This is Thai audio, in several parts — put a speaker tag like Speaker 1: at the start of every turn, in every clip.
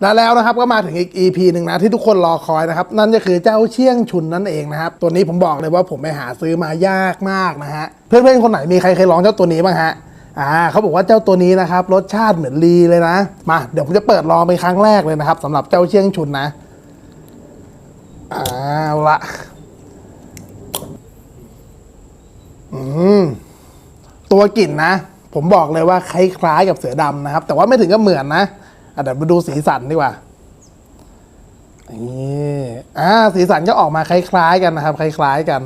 Speaker 1: และแล้วนะครับก็มาถึงอีก EP หนึ่งนะที่ทุกคนรอคอยนะครับ นั่นก็คือเจ้าเชี่ยงชุนนั่นเองนะครับ ตัวนี้ผมบอกเลยว่าผมไปหาซื้อมายากมากนะฮะเพื่อนๆคนไหนมีใครเคยลองเจ้าตัวนี้บ้างฮะอ่าเขาบอกว่าเจ้าตัวนี้นะครับรสชาติเหมือนลีเลยนะมาเดี๋ยวผมจะเปิดลองเป็นครั้งแรกเลยนะครับสำหรับเจ้าเชี่ยงชุนนะเอาละอืมตัวกลิ่นนะ ผมบอกเลยว่าคล้ายๆกับเสือดำนะครับ แต่ว่าไม่ถึงกับเหมือนนะ เดี๋ยวมาดูสีสันดีกว่านี่อ่าสีสันก็ออกมาคล้ายๆกันนะครับ คล้ายๆกัน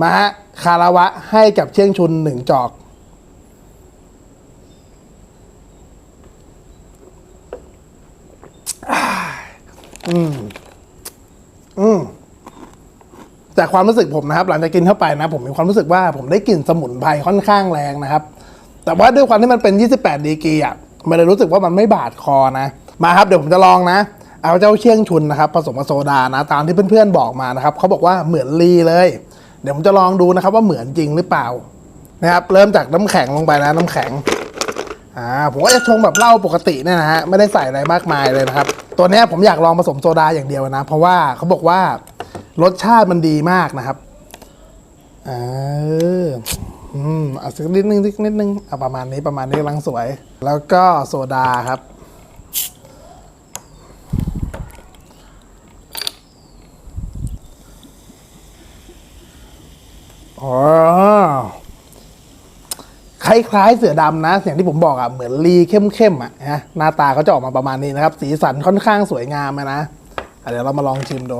Speaker 1: มาฮะคาราวะให้กับเชียงชุนหนึ่งจอกอืม อืม แต่ความรู้สึกผมนะครับ หลังจากกินเข้าไปนะ ผมมีความรู้สึกว่าผมได้กลิ่นสมุนไพรค่อนข้างแรงนะครับ แต่ว่าด้วยความที่มันเป็น 28 ดีกรีอะ มันเลยรู้สึกว่ามันไม่บาดคอนะ มาครับเดี๋ยวผมจะลองนะ เอาเจ้าเชี่ยงชุนนะครับผสมกับโซดานะตามที่เพื่อนๆบอกมานะครับเขาบอกว่าเหมือนลีเลย เดี๋ยวผมจะลองดูนะครับว่าเหมือนจริงหรือเปล่านะครับเริ่มจากน้ำแข็งลงไปนะน้ำแข็งอ่าผมก็จะชงแบบเหล้าปกติเนี่ยนะฮะไม่ได้ใส่อะไรมากมายเลยนะครับ ตัวนี้ผมอยากลองผสมโซดาอย่างเดียวนะ เพราะว่าเขาบอกว่ารสชาติมันดีมากนะครับเออ อืมเอาสักนิดนึงสักนิดนึงเอาประมาณนี้ประมาณนี้กำลังสวย แล้วก็โซดาครับอ๋อคล้ายๆเสือดำนะอย่างที่ผมบอกอะ่ะเหมือนลีเข้มๆอะนะหน้าตาเขาจะออกมาประมาณนี้นะครับ สีสันค่อนข้างสวยงามนะะเดี๋ยวเรามาลองชิมดู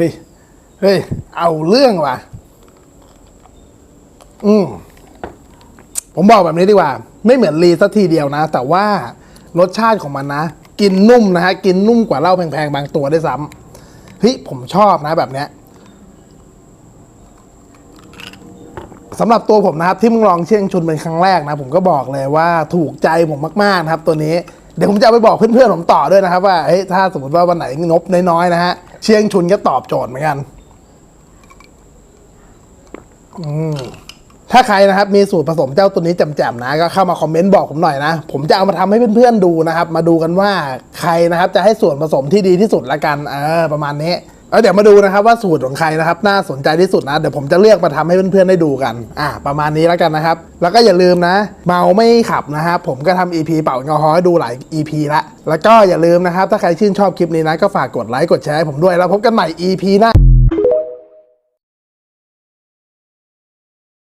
Speaker 1: ฮ้ย เฮ้ย เอาเรื่องว่ะ อืม ผมบอกแบบนี้ดีกว่า ไม่เหมือนลีสักทีเดียวนะ แต่ว่ารสชาติของมันนะ กินนุ่มนะฮะ กินนุ่มกว่าเหล้าแพงๆ บางตัวได้ซ้ำเฮ้ย ผมชอบนะแบบเนี้ยสำหรับตัวผมนะครับ ที่มึงลองเชียงชุนเป็นครั้งแรกนะ ผมก็บอกเลยว่าถูกใจผมมากๆนะครับ ตัวนี้เดี๋ยวผมจะเอาไปบอกเพื่อนๆผมต่อด้วยนะครับ ว่าเฮ้ยถ้าสมมติว่าวันไหนงบน้อยๆนะฮะ เชียงชุนก็ตอบโจทย์เหมือนกันถ้าใครนะครับมีสูตรผสมเจ้าตัวนี้แจ่มๆนะ ก็เข้ามาคอมเมนต์บอกผมหน่อยนะ ผมจะเอามาทำให้เพื่อนๆดูนะครับ มาดูกันว่าใครนะครับ จะให้ส่วนผสมที่ดีที่สุดละกัน เออ ประมาณนี้ แล้วเดี๋ยวมาดูนะครับว่าสูตรของใครนะครับน่าสนใจที่สุดนะ เดี๋ยวผมจะเลือกมาทำให้เพื่อนๆได้ดูกัน อ่าประมาณนี้แล้วกันนะครับ แล้วก็อย่าลืมนะ เมาไม่ขับนะครับ ผมก็ทำ EP เป่าแอลกอฮอล์ให้ดูหลาย EP ละแล้วก็อย่าลืมนะครับ ถ้าใครชื่นชอบคลิปนี้นะก็ฝากกดไลค์กดแชร์ให้ผมด้วยแล้วพบกันใหม่ EP หน้า